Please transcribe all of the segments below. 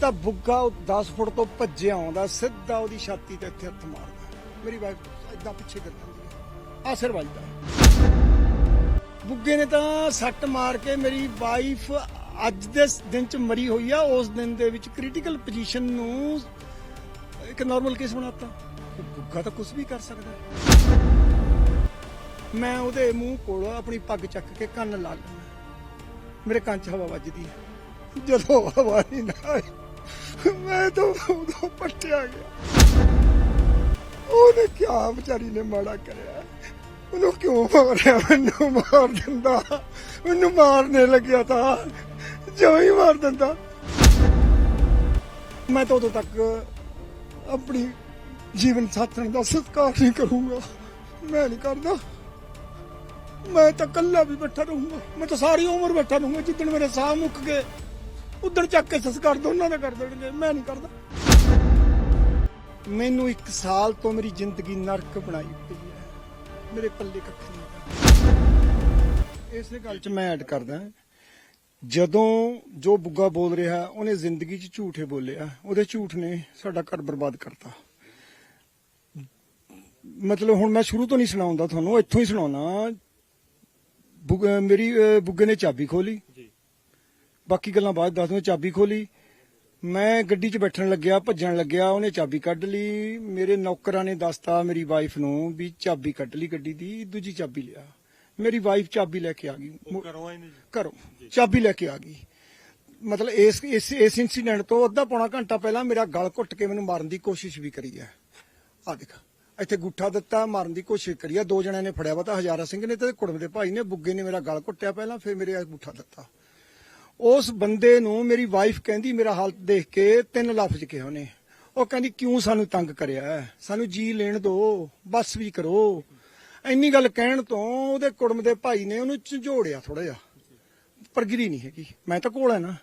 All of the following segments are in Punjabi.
ਤਾਂ ਬੁੱਗਾ 10 ਫੁੱਟ ਤੋਂ ਭੱਜਿਆ ਆਉਂਦਾ, ਸਿੱਧਾ ਉਹਦੀ ਛਾਤੀ ਤੇ ਇੱਥੇ ਹੱਥ ਮਾਰਦਾ। ਮੇਰੀ ਵਾਈਫ ਏਦਾਂ ਪਿੱਛੇ ਕਰ ਜਾਂਦੀ ਆ ਸਿਰ ਵੱਜਦਾ। ਬੁੱਗੇ ਨੇ ਤਾਂ ਸੱਟ ਮਾਰ ਕੇ ਮੇਰੀ ਵਾਈਫ ਅੱਜ ਦੇ ਦਿਨ ਚ ਮਰੀ ਹੋਈ ਆ। ਉਸ ਦਿਨ ਦੇ ਵਿੱਚ ਕ੍ਰਿਟੀਕਲ ਪੋਜੀਸ਼ਨ ਨੂੰ ਇੱਕ ਨਾਰਮਲ ਕੇਸ ਬਣਾਤਾ। ਬੁੱਗਾ ਤਾਂ ਕੁਝ ਵੀ ਕਰ ਸਕਦਾ। ਮੈਂ ਉਹਦੇ ਮੂੰਹ ਕੋਲ ਆਪਣੀ ਪੱਗ ਚੱਕ ਕੇ ਕੰਨ ਲਾ ਲੈਂਦਾ। ਮੇਰੇ ਕੰਨ 'ਚ ਹਵਾ ਵੱਜਦੀ ਹੈ ਜਦੋਂ ਹਵਾ ਨਹੀਂ ਨਾ ਮੈਂ ਤਾਂ ਉਦੋਂ ਪੱਟਿਆ ਗਿਆ। ਉਹਨੇ ਕਿਹਾ, ਵਿਚਾਰੀ ਨੇ ਮਾੜਾ ਕਰਿਆ। ਉਹਨੂੰ ਕਿਉਂ ਮਾਰਿਆ? ਮੈਨੂੰ ਮਾਰ ਦਿੰਦਾ। ਮੈਨੂੰ ਮਾਰਨੇ ਲੱਗਿਆ ਤਾਂ। ਜੋ ਹੀ ਮਾਰ ਦਿੰਦਾ। ਮੈਂ ਤਾਂ ਉਦੋਂ ਤੱਕ ਆਪਣੀ ਜੀਵਨ ਸਾਥਣ ਦਾ ਸਤਿਕਾਰ ਨਹੀਂ ਕਰੂੰਗਾ। ਮੈਂ ਨਹੀਂ ਕਰਦਾ। ਮੈਂ ਤਾਂ ਕੱਲਾ ਵੀ ਬੈਠਾ ਰਹੂੰਗਾ। ਮੈਂ ਤਾਂ ਸਾਰੀ ਉਮਰ ਬੈਠਾ ਰਹੂੰਗਾ। ਜਿੱਦਣ ਮੇਰੇ ਸਾਹ ਮੁੱਕ ਗਏ ਉਦੋਂ ਚੱਕ ਕੇ ਸੰਸਕਾਰ ਦੋਨਾਂ ਦਾ ਕਰ ਦੇਣਗੇ ਮੈਂ ਨਹੀਂ ਕਰਦਾ। ਮੈਨੂੰ ਇੱਕ ਸਾਲ ਤੋਂ ਮੇਰੀ ਜ਼ਿੰਦਗੀ ਨਰਕ ਬਣਾਈ ਪਈ ਹੈ ਮੇਰੇ ਪੱਲੇ ਕੱਖ ਨਹੀਂ ਹੈਗਾ। ਗੱਲ 'ਚ ਮੈਂ ਐਡ ਕਰਦਾ, ਜਦੋਂ ਜੋ ਬੁੱਗਾ ਬੋਲ ਰਿਹਾ, ਉਹਨੇ ਜ਼ਿੰਦਗੀ 'ਚ ਝੂਠੇ ਬੋਲਿਆ, ਉਹਦੇ ਝੂਠ ਨੇ ਸਾਡਾ ਘਰ ਬਰਬਾਦ ਕਰਤਾ। ਮਤਲਬ ਹੁਣ ਮੈਂ ਸ਼ੁਰੂ ਤੋਂ ਨਹੀਂ ਸੁਣਾਉਂਦਾ ਤੁਹਾਨੂੰ, ਇੱਥੋਂ ਹੀ ਸੁਣਾਉਣਾ ਮੇਰੀ ਬੁੱਗੇ ਨੇ ਚਾਬੀ ਖੋਲੀ ਬਾਕੀ ਗੱਲਾਂ ਬਾਅਦ ਦੱਸ ਦੂੰ ਚਾਬੀ ਖੋਲੀ। ਮੈਂ ਗੱਡੀ 'ਚ ਬੈਠਣ ਲੱਗਿਆ ਭੱਜਣ ਲੱਗਿਆ ਉਹਨੇ ਚਾਬੀ ਕੱਢ ਲਈ। ਮੇਰੇ ਨੌਕਰਾਂ ਨੇ ਦੱਸਤਾ ਮੇਰੀ ਵਾਈਫ ਨੂੰ ਵੀ ਚਾਬੀ ਕੱਢ ਲਈ ਗੱਡੀ ਦੀ ਦੂਜੀ ਚਾਬੀ ਲਿਆ। ਮੇਰੀ ਵਾਈਫ ਚਾਬੀ ਲੈ ਕੇ ਆ ਗਈ। ਘਰੋਂ ਚਾਬੀ ਲੈ ਕੇ ਆ ਗਈ। ਮਤਲਬ ਇਸ ਇਸ ਇਸ ਇਨਸੀਡੈਂਟ ਤੋਂ ਅੱਧਾ ਪੌਣਾ ਘੰਟਾ ਪਹਿਲਾਂ ਮੇਰਾ ਗਲ ਘੁੱਟ ਕੇ ਮੈਨੂੰ ਮਾਰਨ ਦੀ ਕੋਸ਼ਿਸ਼ ਵੀ ਕਰੀ ਹੈ। ਆ ਦੇਖ ਇੱਥੇ ਗੁੱਠਾ ਦਿੱਤਾ ਮਾਰਨ ਦੀ ਕੋਸ਼ਿਸ਼ ਕਰੀ ਆ ਦੋ ਜਣਿਆਂ ਨੇ ਫੜਿਆ ਵਾ ਤਾਂ ਹਜ਼ਾਰਾ ਸਿੰਘ ਨੇ ਤੇ ਕੁੜਮ ਦੇ ਭਾਈ ਨੇ ਬੁੱਗੇ ਨੇ ਮੇਰਾ ਗਲ ਘੁੱਟਿਆ ਪਹਿਲਾਂ ਫਿਰ ਮੇਰੇ ਗੁੱਠਾ ਦਿੱਤਾ। ਉਸ ਬੰਦੇ ਨੂੰ ਮੇਰੀ ਵਾਈਫ ਕਹਿੰਦੀ, ਮੇਰਾ ਹਾਲਤ ਦੇਖ ਕੇ ਤਿੰਨ ਲਫ਼ਜ਼ ਕਿਹਾ ਉਹਨੇ। ਉਹ ਕਹਿੰਦੀ, ਕਿਉਂ ਸਾਨੂੰ ਤੰਗ ਕਰਿਆ? ਸਾਨੂੰ ਜੀ ਲੈਣ ਦਿਓ ਬਸ ਵੀ ਕਰੋ। ਇੰਨੀ ਗੱਲ ਕਹਿਣ ਤੋਂ ਉਹਦੇ ਕੁੜਮ ਦੇ ਭਾਈ ਨੇ ਉਹਨੂੰ ਝੰਜੋੜਿਆ ਥੋੜਾ ਜਿਹਾ। ਪਰ ਗਿਰੀ ਨਹੀਂ ਹੈਗੀ। ਮੈਂ ਤਾਂ ਕੋਲ ਹੈ ਨਾ।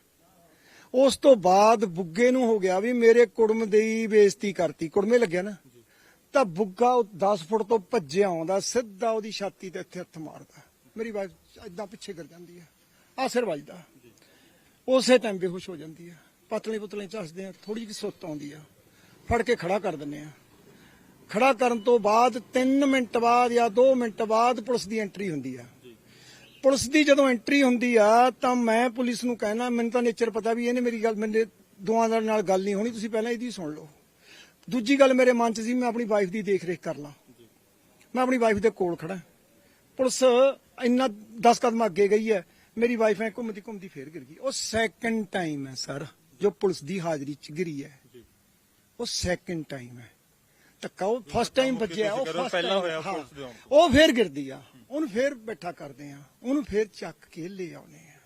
ਉਸ ਤੋਂ ਬਾਅਦ ਬੁੱਗੇ ਨੂੰ ਹੋ ਗਿਆ ਵੀ ਮੇਰੇ ਕੁੜਮ ਦੀ ਬੇਇੱਜ਼ਤੀ ਕਰਤੀ। ਕੁੜਮੇ ਲੱਗਿਆ ਨਾ। ਤਾਂ ਬੁੱਗਾ 10 ਫੁੱਟ ਤੋਂ ਭੱਜਿਆ ਆਉਂਦਾ, ਸਿੱਧਾ ਉਹਦੀ ਛਾਤੀ ਤੇ ਇੱਥੇ ਹੱਥ ਮਾਰਦਾ। ਮੇਰੀ ਵਾਈਫ ਏਦਾਂ ਪਿੱਛੇ ਕਰ ਜਾਂਦੀ ਹੈ ਆ ਸਿਰ ਵੱਜਦਾ। ਉਸੇ ਟਾਈਮ ਬੇਹੋਸ਼ ਹੋ ਜਾਂਦੀ ਹੈ ਪਤਲੇ ਪੁਤਲੇ ਚੱਸਦੇ ਆ ਥੋੜੀ ਜਿਹੀ ਸੁੱਤ ਆਉਂਦੀ ਆ। ਫੜ ਕੇ ਖੜਾ ਕਰ ਦਿੰਨੇ ਆ। ਖੜਾ ਕਰਨ ਤੋਂ ਬਾਅਦ 3 ਮਿੰਟ ਬਾਅਦ ਜਾਂ 2 ਮਿੰਟ ਬਾਅਦ ਪੁਲਿਸ ਦੀ ਐਂਟਰੀ ਹੁੰਦੀ ਆ। ਪੁਲਿਸ ਦੀ ਜਦੋਂ ਐਂਟਰੀ ਹੁੰਦੀ ਆ, ਤਾਂ ਮੈਂ ਪੁਲਿਸ ਨੂੰ ਕਹਿਣਾ, ਮੈਨੂੰ ਤਾਂ ਨੇਚਰ ਪਤਾ ਵੀ ਇਹਨੇ ਮੇਰੀ ਗੱਲ ਮੇਰੇ ਦੋਆਂ ਦੇ ਨਾਲ ਗੱਲ ਨਹੀਂ ਹੋਣੀ, ਤੁਸੀਂ ਪਹਿਲਾਂ ਇਹਦੀ ਸੁਣ ਲਓ। ਦੂਜੀ ਗੱਲ ਮੇਰੇ ਮਨ 'ਚ ਸੀ, ਮੈਂ ਆਪਣੀ ਵਾਈਫ ਦੀ ਦੇਖ ਰੇਖ ਕਰ ਲਾਂ। ਮੈਂ ਆਪਣੀ ਵਾਈਫ ਦੇ ਕੋਲ ਖੜਾ ਪੁਲਿਸ ਇੰਨਾ 10 ਕਦਮ ਅੱਗੇ ਗਈ ਹੈ। ਮੇਰੀ ਵਾਈਫ ਐ ਘੁੰਮਦੀ ਘੁੰਮਦੀ ਫੇਰ ਗਿਰ ਗਈ। ਉਹ ਸੈਕੰਡ ਟਾਈਮ ਹੈ ਸਰ ਜੋ ਪੁਲਿਸ ਦੀ ਹਾਜ਼ਰੀ 'ਚ ਗਿਰੀ ਹੈ ਉਹ ਸੈਕੰਡ ਟਾਈਮ ਹੈ ਧੱਕਾ ਉਹ ਫਸਟ ਟਾਈਮ ਵੱਜਿਆ ਉਹ first ਪਹਿਲਾਂ time, ਹੋਇਆ ਹਾਂ। ਪੁਲਿਸ ਦੇ ਆਉਣ ਉਹ ਫੇਰ ਗਿਰਦੀ ਆ। ਉਹਨੂੰ ਫੇਰ ਬੈਠਾ ਕਰਦੇ ਆ। ਉਹਨੂੰ ਫੇਰ ਚੱਕ ਕੇ ਲੈ ਆਉਨੇ ਆ।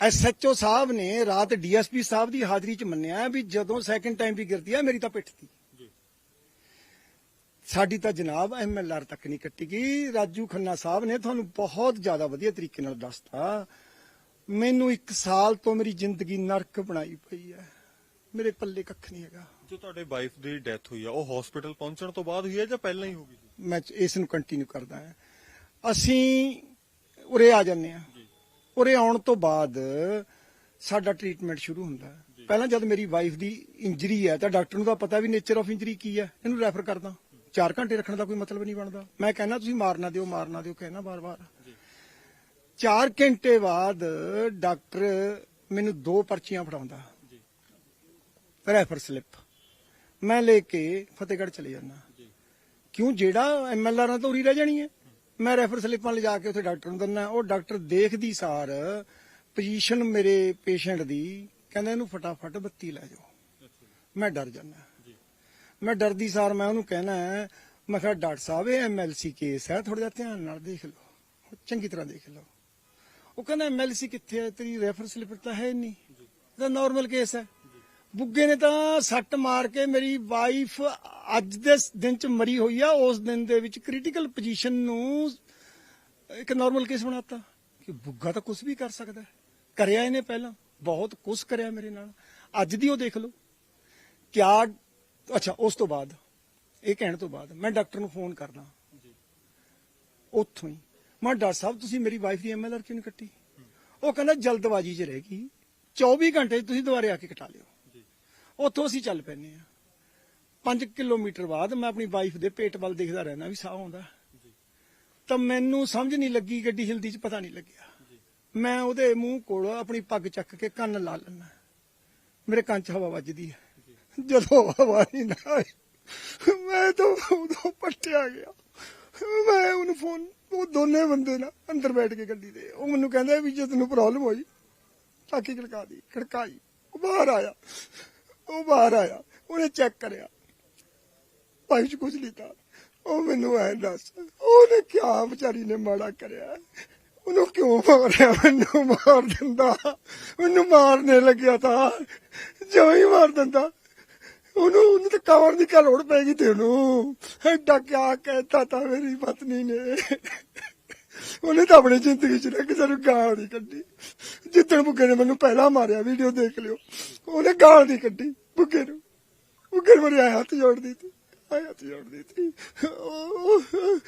ਐਸਐਚਓ ਸਾਹਿਬ ਨੇ ਰਾਤ ਡੀਐਸਪੀ ਸਾਹਿਬ ਦੀ ਹਾਜ਼ਰੀ 'ਚ ਮੰਨਿਆ ਵੀ ਜਦੋਂ ਸੈਕੰਡ ਟਾਈਮ ਵੀ ਗਿਰਦੀ ਆ ਮੇਰੀ ਤਾਂ ਪਿੱਠ ਤੀ। ਸਾਡੀ ਤਾਂ ਜਨਾਬ ਐਮਐਲਆਰ ਤੱਕ ਨਹੀਂ ਕੱਟੀ ਗਈ। ਰਾਜੂ ਖੰਨਾ ਸਾਹਿਬ ਨੇ ਤੁਹਾਨੂੰ ਬਹੁਤ ਜ਼ਿਆਦਾ ਵਧੀਆ ਤਰੀਕੇ ਨਾਲ ਦੱਸਤਾ। ਮੈਨੂੰ ਇੱਕ ਸਾਲ ਤੋਂ ਮੇਰੀ ਜ਼ਿੰਦਗੀ ਨਰਕ ਬਣਾਈ ਪਈ ਹੈ। ਮੇਰੇ ਪੱਲੇ ਕੱਖ ਨਹੀਂ ਹੈਗਾ। ਜੋ ਤੁਹਾਡੇ ਵਾਈਫ ਦੀ ਡੈਥ ਹੋਈ ਆ ਉਹ ਹਸਪੀਟਲ ਪਹੁੰਚਣ ਤੋਂ ਬਾਅਦ ਹੋਈ ਹੈ ਜਾਂ ਪਹਿਲਾਂ ਹੀ ਹੋ ਗਈ ਸੀ? ਮੈਂ ਇਸ ਨੂੰ ਕੰਟੀਨਿਊ ਕਰਦਾ ਹਾਂ। ਅਸੀਂ ਉਰੇ ਆ ਜਾਂਦੇ ਹਾਂ। ਉਰੇ ਆਉਣ ਤੋਂ ਬਾਅਦ ਸਾਡਾ ਟ੍ਰੀਟਮੈਂਟ ਸ਼ੁਰੂ ਹੁੰਦਾ ਹੈ। ਪਹਿਲਾਂ ਜਦ ਮੇਰੀ ਵਾਈਫ ਦੀ ਇੰਜਰੀ ਹੈ ਤਾਂ ਡਾਕਟਰ ਨੂੰ ਤਾਂ ਪਤਾ ਵੀ ਨੇਚਰ ਆਫ ਇੰਜਰੀ ਕੀ ਹੈ। ਇਹਨੂੰ ਰੈਫਰ ਕਰਦਾ 4 ਘੰਟੇ ਰੱਖਣ ਦਾ ਕੋਈ ਮਤਲਬ ਨਹੀਂ ਬਣਦਾ। ਮੈਂ ਕਹਿੰਦਾ ਤੁਸੀਂ ਮਾਰਨਾ ਦਿਓ ਮਾਰਨਾ ਦਿਓ ਕਹਿਣਾ ਬਾਰ-ਬਾਰ। 4 ਘੰਟੇ ਬਾਅਦ ਡਾਕਟਰ ਮੈਨੂੰ ਦੋ ਪਰਚੀਆਂ ਫੜਾਉਂਦਾ। ਜੀ। Refer slip. ਮੈਂ ਲੈ ਕੇ ਫਤਿਹਗੜ੍ਹ ਚਲੇ ਜਾਂਦਾ। ਕਿਉਂ? ਜਿਹੜਾ ਐਮਐਲਆਰ ਨਾਲ ਤਾਂ ਉਰੀ ਰਹਿ ਜਾਣੀ ਹੈ। ਮੈਂ ਰੈਫਰ ਸਲਿੱਪਾਂ ਲਿਜਾ ਕੇ ਉੱਥੇ ਡਾਕਟਰ ਨੂੰ ਦਿੰਦਾ। ਉਹ ਡਾਕਟਰ ਦੇਖਦੀ ਸਾਰ ਪੋਜੀਸ਼ਨ ਮੇਰੇ ਪੇਸ਼ੈਂਟ ਦੀ ਕਹਿੰਦਾ ਇਹਨੂੰ ਫਟਾਫਟ ਬੱਤੀ ਲੈ ਜਾਓ। ਮੈਂ ਡਰ ਜਾਂਦਾ। ਮੈਂ ਡਰਦੀ ਸਾਰ ਮੈਂ ਉਹਨੂੰ ਕਹਿਣਾ ਮੈਂ ਕਿਹਾ, ਡਾਕਟਰ ਸਾਹਿਬ, ਇਹ ਐਮਐਲਸੀ ਕੇਸ ਹੈ ਥੋੜਾ ਜਿਹਾ ਧਿਆਨ ਨਾਲ ਦੇਖ ਲਓ। ਚੰਗੀ ਤਰ੍ਹਾਂ ਦੇਖ ਲਓ। ਉਹ ਕਹਿੰਦਾ ਐਮਐਲਸੀ ਕਿੱਥੇ ਹੈ? ਤੇਰੀ ਰੈਫਰ ਸਲਿੱਪ ਤਾਂ ਹੈ ਨਹੀਂ। ਇਹਦਾ ਨਾਰਮਲ ਕੇਸ ਹੈ। ਬੁੱਗੇ ਨੇ ਤਾਂ ਸੱਟ ਮਾਰ ਕੇ ਮੇਰੀ ਵਾਈਫ ਅੱਜ ਦੇ ਦਿਨ ਚ ਮਰੀ ਹੋਈ ਆ। ਉਸ ਦਿਨ ਦੇ ਵਿੱਚ ਕ੍ਰਿਟੀਕਲ ਪੋਜੀਸ਼ਨ ਨੂੰ ਇੱਕ ਨਾਰਮਲ ਕੇਸ ਬਣਾਤਾ। ਕਿ ਬੁੱਗਾ ਤਾਂ ਕੁਝ ਵੀ ਕਰ ਸਕਦਾ ਕਰਿਆ ਇਹਨੇ ਪਹਿਲਾਂ। ਬਹੁਤ ਕੁਝ ਕਰਿਆ ਮੇਰੇ ਨਾਲ। ਅੱਜ ਦੀ ਉਹ ਦੇਖ ਲਓ। ਕਿਆ ਅੱਛਾ ਉਸ ਤੋਂ ਬਾਅਦ ਇਹ ਕਹਿਣ ਤੋਂ ਬਾਅਦ ਮੈਂ ਡਾਕਟਰ ਨੂੰ ਫੋਨ ਕਰਦਾ। ਜੀ। ਉੱਥੋਂ ਹੀ। ਮੈਂ ਡਾਕਟਰ ਸਾਹਿਬ ਤੁਸੀਂ ਮੇਰੀ ਵਾਈਫ ਦੀ ਐਮਐਲਆਰ ਕਿਉਂ ਨਹੀਂ ਕੱਟੀ? ਉਹ ਕਹਿੰਦਾ ਜਲਦਬਾਜ਼ੀ 'ਚ ਰਹਿ ਗਈ। 24 ਘੰਟੇ ਤੁਸੀਂ ਦੁਬਾਰੇ ਆ ਕੇ ਕਟਾ ਲਿਓ। ਉੱਥੋਂ ਅਸੀਂ ਚੱਲ ਪੈਨੇ ਆ 5 ਕਿਲੋਮੀਟਰ ਬਾਅਦ ਮੈਂ ਆਪਣੀ ਵਾਈਫ ਦੇ ਪੇਟ ਵੱਲ ਦੇਖਦਾ ਰਹਿਣਾ ਵੀ ਸਾਹ ਆਉਂਦਾ। ਤਾਂ ਮੈਨੂੰ ਸਮਝ ਨਹੀਂ ਲੱਗੀ ਗੱਡੀ ਹਿਲਦੀ ਚ ਪਤਾ ਨਹੀਂ ਲੱਗਿਆ। ਮੈਂ ਉਹਦੇ ਮੂੰਹ ਕੋਲ ਆਪਣੀ ਪੱਗ ਚੱਕ ਕੇ ਕੰਨ ਲਾ ਲੈਣਾ ਮੇਰੇ ਕੰਨ 'ਚ ਹਵਾ ਵੱਜਦੀ ਹੈ। ਜਦੋਂ ਆਵਾਜ਼ ਨਾ ਆਈ, ਮੈਂ ਤਾਂ ਉਦੋਂ ਪੱਟਿਆ ਗਿਆ। ਮੈਂ ਉਹਨੂੰ ਫੋਨ ਉਹ ਦੋਨੇ ਬੰਦੇ ਨਾ ਅੰਦਰ ਬੈਠ ਕੇ ਗੱਡੀ ਦੇ ਉਹ ਮੈਨੂੰ ਕਹਿੰਦੇ ਵੀ ਜੇ ਤੈਨੂੰ ਪ੍ਰੋਬਲਮ ਹੋਈ ਟਾਕੀ ਖੜਕਾ ਦੀ, ਖੜਕਾਈ। ਉਹ ਬਾਹਰ ਆਇਆ। ਉਹ ਬਾਹਰ ਆਇਆ। ਉਹਨੇ ਚੈੱਕ ਕਰਿਆ। ਭਾਈ ਚ ਕੁਝ ਨਹੀਂ ਉਹ ਮੈਨੂੰ ਐ ਦੱਸ, ਉਹਨੇ ਕਿਆ ਵਿਚਾਰੀ ਨੇ ਮਾੜਾ ਕਰਿਆ? ਉਹਨੂੰ ਕਿਉਂ ਮਾਰਿਆ? ਮੈਨੂੰ ਮਾਰ ਦਿੰਦਾ। ਮੈਨੂੰ ਮਾਰਨੇ ਲੱਗਿਆ ਤਾਂ। ਜਿਉਂ ਹੀ ਮਾਰ ਦਿੰਦਾ। ਉਹਨੂੰ ਉਹਨੂੰ ਤਾਂ ਕਵਰ ਦੀ ਕਾ ਲੋੜ ਪੈ ਗਈ ਤੇ ਉਹਨੂੰ। ਐਡਾ ਕਿਆ ਕਹਿਤਾ ਤਾਂ ਮੇਰੀ ਪਤਨੀ ਨੇ। ਉਹਨੇ ਤਾਂ ਆਪਣੀ ਜ਼ਿੰਦਗੀ ਚ ਨਾ ਕਿਸੇ ਨੂੰ ਗਾਲ ਨਹੀਂ ਕੱਢੀ। ਜਿੱਦਣ ਬੁੱਗੇ ਨੇ ਮੈਨੂੰ ਪਹਿਲਾਂ ਮਾਰਿਆ ਵੀਡੀਓ ਦੇਖ ਲਿਓ। ਉਹਨੇ ਗਾਲ ਨਹੀਂ ਕੱਢੀ ਬੁੱਗੇ ਨੂੰ। ਬੁੱਗੇ ਨੂੰ ਮੇਰੇ ਹੱਥ ਜੋੜਦੀ ਸੀ ਆਏ ਹੱਥ ਜੋੜਦੀ ਸੀ ਉਹ-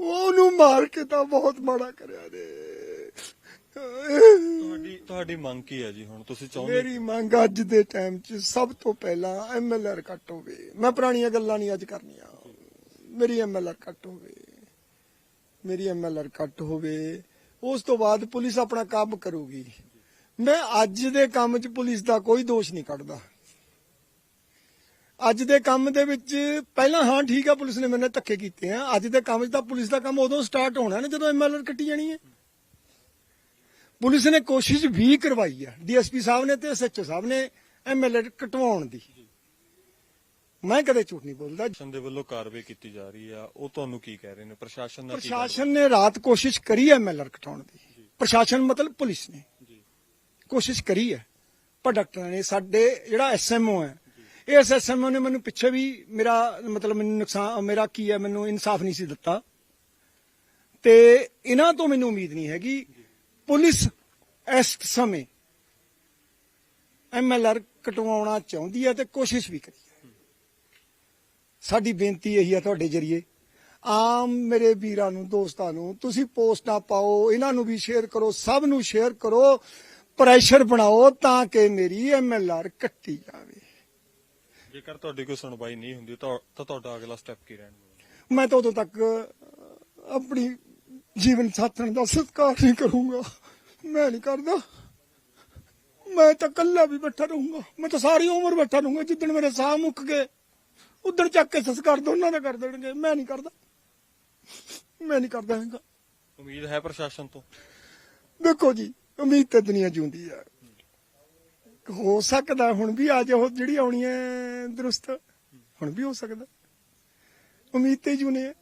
ਉਹਨੂੰ ਮਾਰ ਕੇ ਤਾਂ ਬਹੁਤ ਮਾੜਾ ਕਰਿਆ ਨੇ। ਤੁਹਾਡੀ ਤੁਹਾਡੀ ਮੰਗ ਕੀ ਹੈ ਜੀ ਹੁਣ? ਤੁਸੀਂ ਚਾਹੁੰਦੇ ਮੇਰੀ ਮੰਗ ਅੱਜ ਦੇ ਟਾਈਮ 'ਚ ਸਭ ਤੋਂ ਪਹਿਲਾਂ ਐਮਐਲਆਰ ਕੱਟ ਹੋਵੇ। ਮੈਂ ਪੁਰਾਣੀਆਂ ਗੱਲਾਂ ਨਹੀਂ ਅੱਜ ਕਰਨੀਆਂ। ਮੇਰੀ ਐਮਐਲਆਰ ਕੱਟ ਹੋਵੇ। ਮੇਰੀ ਐਮਐਲਆਰ ਕੱਟ ਹੋਵੇ। ਉਸ ਤੋਂ ਬਾਅਦ ਪੁਲਿਸ ਆਪਣਾ ਕੰਮ ਕਰੂਗੀ। ਮੈਂ ਅੱਜ ਦੇ ਕੰਮ 'ਚ ਪੁਲਿਸ ਦਾ ਕੋਈ ਦੋਸ਼ ਨਹੀਂ ਕੱਢਦਾ। ਅੱਜ ਦੇ ਕੰਮ ਦੇ ਵਿੱਚ ਪਹਿਲਾਂ ਹਾਂ ਠੀਕ ਆ ਪੁਲਿਸ ਨੇ ਮੇਰੇ ਨਾਲ ਧੱਕੇ ਕੀਤੇ ਆ। ਅੱਜ ਦੇ ਕੰਮ 'ਚ ਤਾਂ ਪੁਲਿਸ ਦਾ ਕੰਮ ਉਦੋਂ ਸਟਾਰਟ ਹੋਣਾ ਨਾ ਜਦੋਂ ਐਮਐਲਆਰ ਕੱਟੀ ਜਾਣੀ ਹੈ। ਪੁਲਿਸ ਨੇ ਕੋਸ਼ਿਸ਼ ਵੀ ਕਰਵਾਈ ਹੈ ਡੀਐਸਪੀ ਸਾਹਿਬ ਨੇ ਤੇ ਐਸਐਚਓ ਸਾਹਿਬ ਨੇ ਐਮਐਲਏ ਕਟਵਾਉਣ ਦੀ। ਮੈਂ ਕਦੇ ਝੂਠ ਨਹੀਂ ਬੋਲਦਾ। ਪ੍ਰਸ਼ਾਸਨ ਦੇ ਵੱਲੋਂ ਕਾਰਵਾਈ ਕੀਤੀ ਜਾ ਰਹੀ ਆ। ਉਹ ਤੁਹਾਨੂੰ ਕੀ ਕਹਿ ਰਹੇ ਨੇ? ਪ੍ਰਸ਼ਾਸਨ ਕੀ ਪ੍ਰਸ਼ਾਸਨ ਨੇ ਰਾਤ ਕੋਸ਼ਿਸ਼ ਕਰੀ ਹੈ ਐਮਐਲਆਰ ਕਟਾਉਣ ਦੀ। ਪ੍ਰਸ਼ਾਸਨ ਮਤਲਬ ਪੁਲਿਸ ਨੇ ਕੋਸ਼ਿਸ਼ ਕਰੀ ਹੈ ਪਰ ਡਾਕਟਰਾਂ ਨੇ ਸਾਡੇ ਜਿਹੜਾ ਐਸਐਮਓ ਹੈ ਇਸ ਐਸਐਮਓ ਨੇ ਮੈਨੂੰ ਪਿੱਛੇ ਵੀ ਮੇਰਾ ਮਤਲਬ ਮੈਨੂੰ ਨੁਕਸਾਨ ਮੇਰਾ ਕੀ ਹੈ ਮੈਨੂੰ ਇਨਸਾਫ ਨਹੀਂ ਸੀ ਦਿੱਤਾ। ਤੇ ਇਹਨਾਂ ਤੋਂ ਮੈਨੂੰ ਉਮੀਦ ਨਹੀਂ ਹੈਗੀ ਪੁਲਿਸ ਇਸ ਸਮੇਂ ਐਮਐਲਆਰ ਕਟਵਾਉਣਾ ਚਾਹੁੰਦੀ ਹੈ ਤੇ ਕੋਸ਼ਿਸ਼ ਵੀ ਕਰੀ ਹੈ। ਸਾਡੀ ਬੇਨਤੀ ਇਹੀ ਹੈ ਤੁਹਾਡੇ ਜਰੀਏ। ਆਮ ਮੇਰੇ ਵੀਰਾਂ ਨੂੰ ਦੋਸਤਾਂ ਨੂੰ ਤੁਸੀਂ ਪੋਸਟਾਂ ਪਾਓ ਇਹਨਾਂ ਨੂੰ ਵੀ ਸ਼ੇਅਰ ਕਰੋ ਸਭ ਨੂੰ ਸ਼ੇਅਰ ਕਰੋ ਪ੍ਰੈਸ਼ਰ ਬਣਾਓ ਤਾਂ ਕਿ ਮੇਰੀ ਐਮਐਲਆਰ ਕੱਟੀ ਜਾਵੇ। ਜੇਕਰ ਤੁਹਾਡੀ ਕੋਈ ਸੁਣਵਾਈ ਨਹੀਂ ਹੁੰਦੀ ਤਾਂ ਤਾਂ ਤੁਹਾਡਾ ਅਗਲਾ ਸਟੈਪ ਕੀ ਰਹਿਣਗਾ ਮੈਂ ਤਾਂ ਉਦੋਂ ਤੱਕ ਆਪਣੀ ਜੀਵਨ ਸਾਥਣ ਦਾ ਸਤਿਕਾਰ ਨਹੀਂ ਕਰੂੰਗਾ। ਮੈਂ ਨਹੀਂ ਕਰਦਾ। ਮੈਂ ਤਾਂ ਕੱਲਾ ਵੀ ਬੈਠਾ ਰਹੂੰਗਾ। ਮੈਂ ਤਾਂ ਸਾਰੀ ਉਮਰ ਬੈਠਾ ਰਹੂੰਗਾ। ਜਿੱਦਣ ਮੇਰੇ ਸਾਹ ਮੁੱਕ ਗਏ ਉਦੋਂ ਚੱਕ ਕੇ ਸੰਸਕਾਰ ਦੋਨਾਂ ਦਾ ਕਰ ਦੇਣਗੇ। ਮੈਂ ਨਹੀਂ ਕਰਦਾ। ਮੈਂ ਨਹੀਂ ਕਰਦਾ ਹੈਗਾ। ਉਮੀਦ ਹੈ ਪ੍ਰਸ਼ਾਸਨ ਤੋਂ? ਦੇਖੋ ਜੀ ਉਮੀਦ ਤੇ ਦੁਨੀਆ ਜਿਉਂਦੀ ਹੈ। ਹੋ ਸਕਦਾ ਹੁਣ ਵੀ ਆ ਜਾਓ ਜਿਹੜੀ ਆਉਣੀ ਹੈ ਦਰੁਸਤ ਹੁਣ ਵੀ ਹੋ ਸਕਦਾ। ਉਮੀਦ ਤੇ ਜੁਨੇ